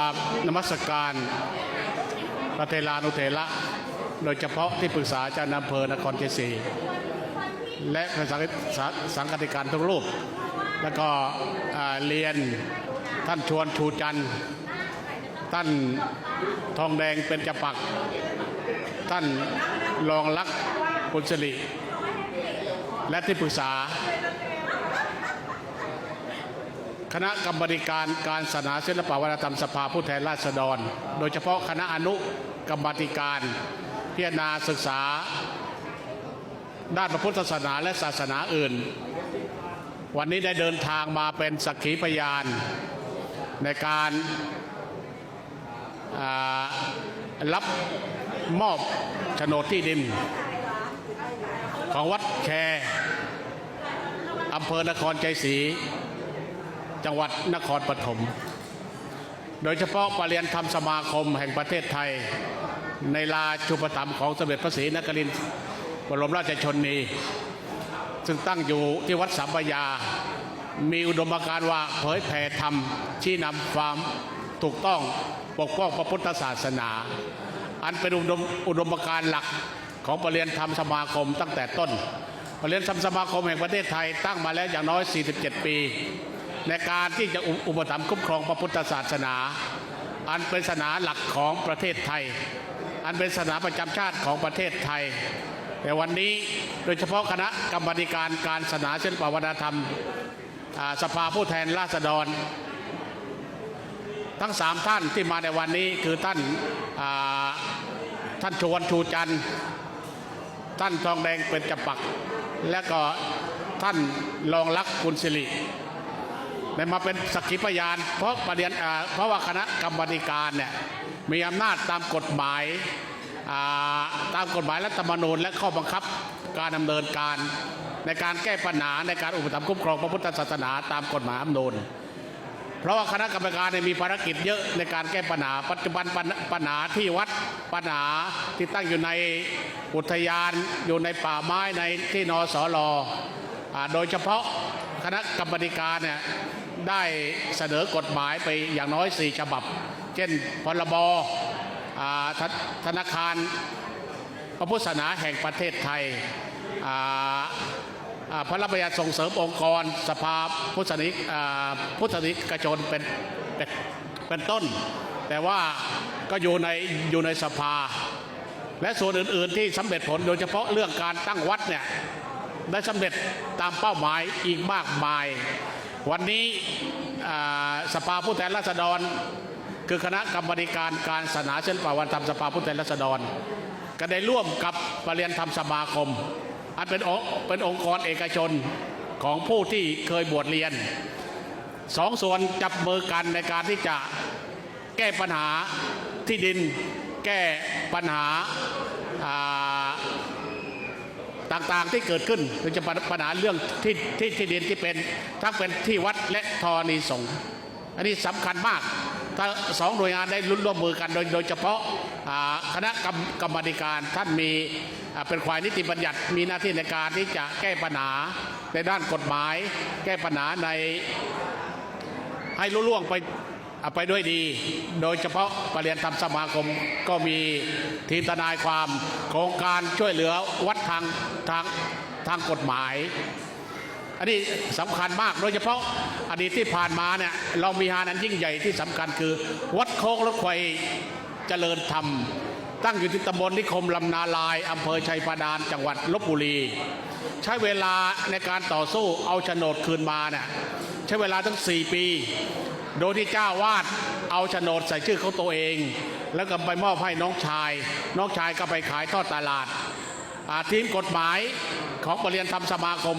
กราบนมัสการพระเทลานุเทระโดยเฉพาะที่ปรึกษาเจ้าอำเภอนครเชียงศรีและพระสังฆสัติการทุกรูป แล้วก็เรียนท่านชวนชูจันทร์ท่านทองแดงเป็นจปัก ท่านรองลักษ์ปุณสิริและที่ปรึกษา คณะกรรมการการศาสนาศิลปวัฒนธรรมสภาผู้แทนราษฎร โดยเฉพาะคณะอนุกรรมการ พิจารณาศึกษา ด้านพระพุทธศาสนาและศาสนาอื่น วันนี้ได้เดินทางมาเป็นสักขีพยาน ในการรับมอบโฉนดที่ดิน ของวัดแคอำเภอนครใจศรี จังหวัดนครปฐม โดยเฉพาะปรริยนธรรมสมาคมแห่งประเทศไทย ในลาชุปธรรมของสมเด็จพระศรีนครินทร์บรมราชชนนี ซึ่งตั้งอยู่ที่วัดสัมปยา มีอุดมการณ์ว่าเผยแผ่ธรรม ชี้นำความถูกต้องปกป้องพระพุทธศาสนา อันเป็นอุดมอุดมการณ์หลักของปรริยนธรรมสมาคมตั้งแต่ต้นปรริยนธรรมสมาคมแห่งประเทศไทยตั้งมาแล้วอย่างน้อย 47 ปี ในการที่จะอุปถัมภ์คุ้มครองพระพุทธศาสนา อันเป็นศาสนาหลักของประเทศไทย อันเป็นศาสนาประจำชาติของประเทศไทยแต่วันนี้โดยเฉพาะคณะกรรมการการศาสนาศิลปวัฒนธรรมสภาผู้แทนราษฎร ทั้งสามท่านที่มาในวันนี้คือท่านาท่านชวนชูจันทร์ท่านทองแดงเป็นจับปัก และก็ท่านรองลักษ์คุณสิริ ได้มาเป็นสักขีพยาน เพราะประเด็นเพราะว่าคณะกรรมการเนี่ยมีอำนาจตามกฎหมายตามกฎหมายรัฐธรรมนูญและข้อบังคับการดำเนินการ ในการแก้ปัญหาในการอุปถัมภ์คุ้มครองพระพุทธศาสนาตามกฎหมายรัฐธรรมนูญเพราะว่าคณะกรรมการเนี่ยมีภารกิจเยอะในการแก้ปัญหา ปัจจุบันปัญหาที่วัดปัญหาที่ตั้งอยู่ในอุทยานอยู่ในป่าไม้ในที่นอสลอโดยเฉพาะคณะกรรมการเนี่ย ได้เสนอกฎหมายไปอย่างน้อยสี่ฉบับ เช่นพรบธธนาคารพระพุทธศาสนาแห่งประเทศไทยพระราชบัญญัติส่งเสริมองค์กร สภาพุทธนิกพุทธนิกชนเป็นเป็นเป็นต้น แต่ว่าก็อยู่ในอยู่ในสภา และส่วนอื่น ๆ ที่สำเร็จผลโดยเฉพาะเรื่องการตั้งวัดเนี่ยได้สำเร็จตามเป้าหมายอีกมากมาย วันนี้สภาผู้แทนราษฎร คือคณะกรรมการการศาสนาเช่นป่าวันธรรมสภาผู้แทนราษฎร ก็ได้ร่วมกับปรริยนธรรมสมาคม อันเป็นองค์เป็นองค์กรเอกชนของผู้ที่เคยบวชเรียนสองส่วนจับมือกันในการที่จะแก้ปัญหาที่ดิน แก้ปัญหา ต่างๆที่เกิดขึ้นโดยเฉพาะปัญหาเรื่องที่ที่ที่ดินที่เป็นทั้งเป็นที่วัดและธรณีสงฆ์อันนี้สำคัญมาก ถ้าสองหน่วยงานได้ร่วมมือกันโดยโดยเฉพาะคณะกรรมกรรมาธิการท่านมีเป็นฝ่ายนิติบัญญัติมีหน้าที่ในการที่จะแก้ปัญหาในด้านกฎหมาย แก้ปัญหาในให้ลุล่วงไป ไปด้วยดี โดยเฉพาะปรริยนธรรมสมาคมก็มีทีมทนายความโครงการช่วยเหลือวัดทางทางทางกฎหมาย อันนี้สำคัญมากโดยเฉพาะอดีตที่ผ่านมาเนี่ยเรามีงานอันยิ่งใหญ่ที่สำคัญคือ วัดโค้งรถไฟเจริญธรรม ตั้งอยู่ที่ตำบลนิคมลำนาลายอำเภอชัยบาดาลจังหวัดลบบุรี ใช้เวลาในการต่อสู้เอาโฉนดคืนมาเนี่ยใช้เวลาตั้ง 4 ปี โดยที่เจ้าวาดเอาโฉนดใส่ชื่อเของตัวเอง แล้วก็ไปมอบให้น้องชาย น้องชายก็ไปขายทอดตลาดอาทีมกฎหมายของปรริยนธรรมสมาคม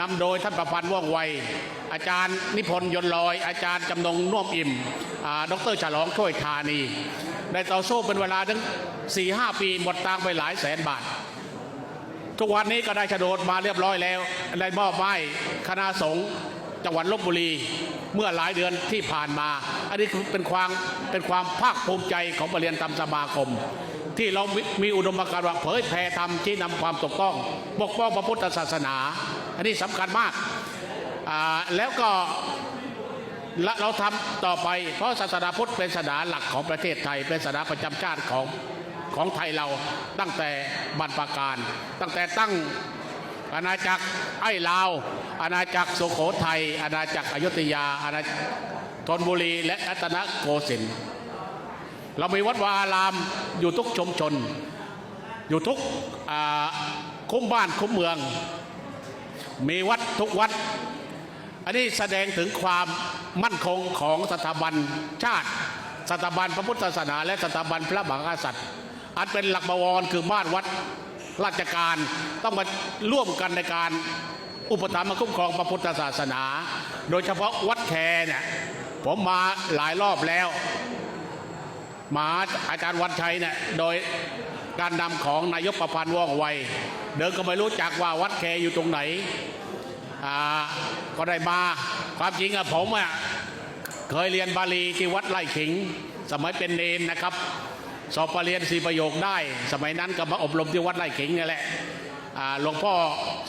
นำโดยท่านประพันธ์ว่องไว อาจารย์นิพนธ์ยนลอย อาจารย์จำนงน่วมอิ่มอ่าดรฉลองช่วยธานี ได้ต่อสู้เป็นเวลาถึง4 5ปีหมดตังไปหลายแสนบาท ทุกวันนี้ก็ได้โฉนดมาเรียบร้อยแล้ว ได้มอบให้คณะสงฆ์จังหวัดลบบุรี เมื่อหลายเดือนที่ผ่านมา อันนี้เป็นความเป็นความภาคภูมิใจของปรริยนธรรมสมาคม ที่เรามีอุดมการณ์ว่าเผยแผ่ธรรมที่นำความถูกต้องปกป้องพระพุทธศาสนา อันนี้สำคัญมากแล้วก็และเราทำต่อไปเพราะศาสนาพุทธเป็นศาสนาหลักของประเทศไทย เป็นศาสนาประจำชาติของของไทยเราตั้งแต่บรรพการ ตั้งแต่ตั้ง อาณาจักรไอ้ลาว อาณาจักรสุโขทัย อาณาจักรอยุธยา อาณาธนบุรี และรัตนโกสินทร์ เรามีวัดวาอารามอยู่ทุกชุมชน อยู่ทุกคุ้มบ้านคุ้มเมือง มีวัดทุกวัด อันนี้แสดงถึงความมั่นคงของสถาบันชาติ สถาบันพระพุทธศาสนา และสถาบันพระมหากษัตริย์ อันเป็นหลักบวรคือบ้านวัด ราชการต้องมาร่วมกันในการอุปถัมภ์มาคุ้มครองพระพุทธศาสนา โดยเฉพาะวัดแคเนี่ยผมมาหลายรอบแล้วมาอาจารย์วันชัยเนี่ยโดยการนำของนายกประพันธ์ว่องไว เดินก็ไม่รู้จักว่าวัดแคอยู่ตรงไหนอ่าก็ได้มาความจริงอะผมอะเคยเรียนบาลีที่วัดไร่ขิง สมัยเป็นเนนนะครับ สอบปรริญญาสีประโยคได้ สมัยนั้นก็มาอบรมที่วัดไร่ขิงนี่แหละหลวงพ่อ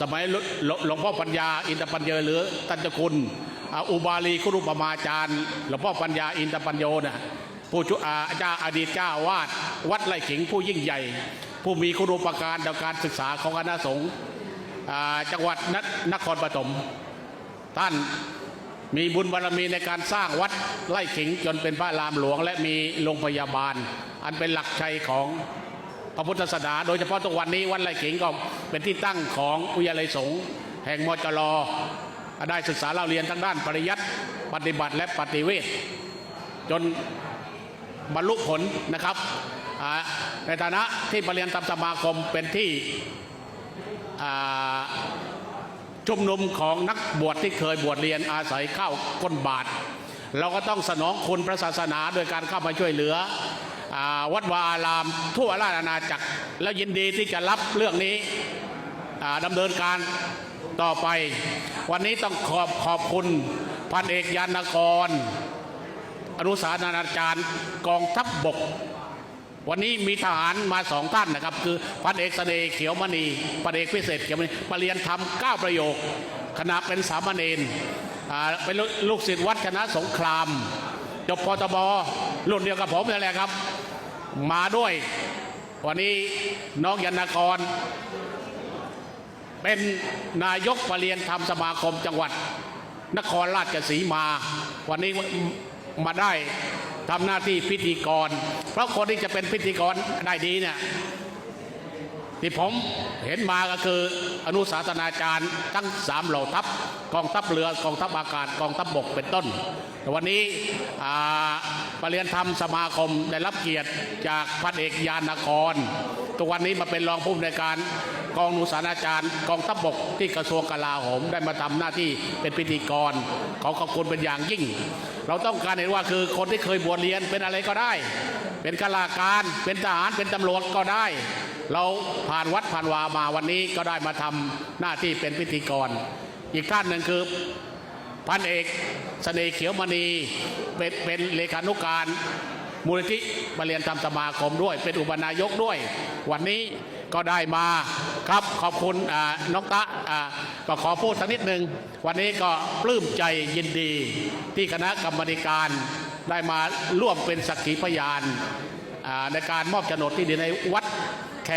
สมัยหลวหลวงพ่อปัญญาอินทปัญโยหรือตันจคุณอ,อุบาลีคุรุปมาจารย์หลวงพ่อปัญญาอินทปัญโยนะผู้ช่วยอาจารย์อดีตเจ้าวาดวัดไร่ขิงผู้ยิ่งใหญ่ ผู้มีคุณูปการต่อการศึกษาของคณะสงฆ์จังหวัดนนครปฐมท่านมีบุญบารมีในการสร้างวัดไร่ขิงจนเป็นพระรามหลวงและมีโรงพยาบาล อันเป็นหลักชัยของพระพุทธศาสนาโดยเฉพาะทุกวันนี้วัดไร่ขิงก็เป็นที่ตั้งของอุยาลัยสงฆ์แห่งมจรได้ศึกษาเล่าเรียนทั้งด้านปริยัติปฏิบัติและปฏิเวทจนบรรลุผลนะครับ ในฐานะที่ปรริญญาธรรมสมาคมเป็นที่ชุมนุมของนักบวชที่เคยบวชเรียนอาศัยเข้าก้นบาท เราก็ต้องสนองคุณพระศาสนาโดยการเข้ามาช่วยเหลือ วัดวาอารามทั่วราชอาณาจักร แล้วยินดีที่จะรับเรื่องนี้ดำเนินการต่อไป วันนี้ต้องขอบขอบคุณพันเอกยานกร อนุสานาจารย์กองทัพบบก วันนี้มีทหารมาสองท่านนะครับ คือพันเอกเสน่ห์เขียวมณีพันเอกพิเศษเขียวมณีมาเรียนทำเก้าประโยคขณะเป็นสามเณรเป็นลูกศิษย์วัดชนะสงคราม จบปตบรุ่นเดียวกับผมนั่นแหละครับ มาด้วย วันนี้น้องยานกร เป็นนายกปรริญญาธรรมสมาคมจังหวัด นครราชสีมา วันนี้มาได้ทำหน้าที่พิธีกร เพราะคนที่จะเป็นพิธีกรได้ดีเนี่ยที่ผมเห็นมาก็คืออนุสาสนาจารย์ทั้งสามเหล่าทัพ กองทัพเรือกองทัพอากาศกองทัพบกเป็นต้น แต่วันนี้อ่าปรริญญาธรรมสมาคมได้รับเกียรติจากพันเอกยานครทุกวันนี้มาเป็นรองผู้อำนวยการกองอนุสานาจารย์กองทัพบกที่กระทรวงกลาโหมได้มาทำหน้าที่เป็นพิธีกรขอขอบคุณเป็นอย่างยิ่ง เราต้องการเห็นว่าคือคนที่เคยบวชเรียนเป็นอะไรก็ได้ เป็นข้าราชการเป็นทหารเป็นตำรวจก็ได้ เราผ่านวัดผ่านวามาวันนี้ก็ได้มาทำหน้าที่เป็นพิธีกร อีกท่านหนึ่งคือพันเอกเสน่ห์เขียวมณีเป็นเป็นเลขานุการมูลนิธิบรรเรียนธรรมสมาคมด้วย เป็นอุปนายกด้วย วันนี้ก็ได้มาครับขอบคุณน้องตะก็ขอพูดสักนิดหนึ่งวันนี้ก็ปลื้มใจยินดี ที่คณะกรรมการได้มาร่วมเป็นสักขีพยานในการมอบโฉนดที่ดินในวัดแค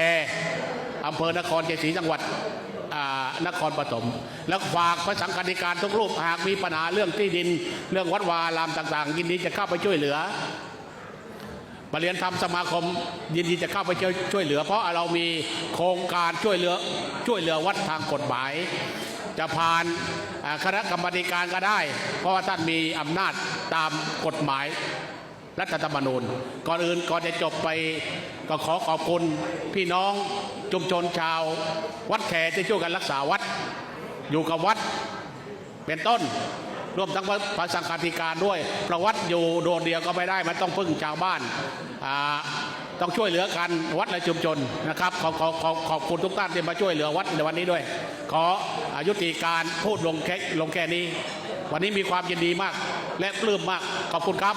อำเภอนครชัยศรีจังหวัด นครปฐมแล้วฝากพระสังฆาธิการทุกรูปหากมีปัญหาเรื่องที่ดิน เรื่องวัดวารามต่าง ๆ ยินดีจะเข้าไปช่วยเหลือบริเรียนธรรมสมาคมยินดีจะเข้าไปช่วยช่วยเหลือ เพราะเรามีโครงการช่วยเหลือช่วยเหลือวัดทางกฎหมาย จะผ่านคณะกรรมการก็ได้ เพราะว่าท่านมีอำนาจตามกฎหมาย รัฐธรรมนูญ ก่อนอื่นก่อนจะจบไปก็ขอขอบคุณพี่น้องชุมชนชาว วัดแขที่ช่วยกันรักษาวัด อยู่กับวัดเป็นต้นรวมทั้งพระสังฆาธิการด้วย ประวัติอยู่โดดเดียวก็ไม่ได้ มันต้องพึ่งชาวบ้าน ต้องช่วยเหลือกันวัดและชุมชนนะครับขอขอขอขอบคุณทุกท่านที่มาช่วยเหลือวัดในวันนี้ด้วย ขออายุติการพูดลงแค่ลงแค่นี้ วันนี้มีความยินดีมาก และปลื้มมากขอบคุณครับ